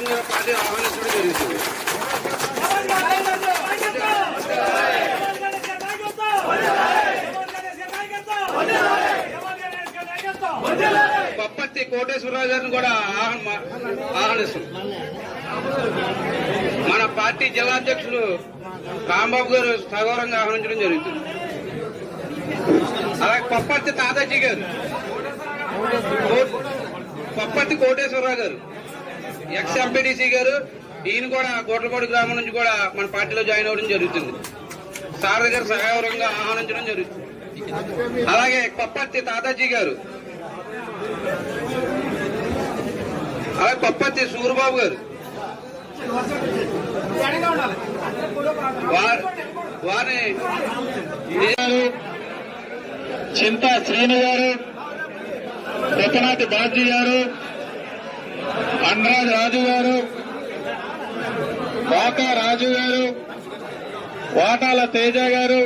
ఆహ్వానించిన పార్టీ ఆహ్వానించడం జరుగుతుంది. పప్పత్తి కోటేశ్వరరావు గారిని కూడా ఆహ్వాన- ఆహ్వానిస్తున్నాం. మన పార్టీ జిల్లా అధ్యక్షులు రాంబాబు గారు సగౌరంగా ఆహ్వానించడం జరుగుతుంది. అలాగే పప్పత్తి తాతాజీ గారు. పప్పత్తి కోటేశ్వరరావు గారు. ఎక్స్ ఎంపీడీసీ గారు ఈయన కూడా గోట్లపాడు గ్రామం నుంచి కూడా మన పార్టీలో జాయిన్ అవ్వడం జరుగుతుంది. సార్ గారు సహాయవరంగా ఆహ్వానించడం జరుగుతుంది. అలాగే పప్పత్తి తాతాజీ గారు. అలాగే పప్పత్తి సూర్యబాబు గారు. వారి చింత గారు చింతా శ్రీను గారు పెద్దనాటి బాజీ గారు అండ్రాజ్ రాజు గారు వాకా రాజు గారు వాటాల తేజ గారు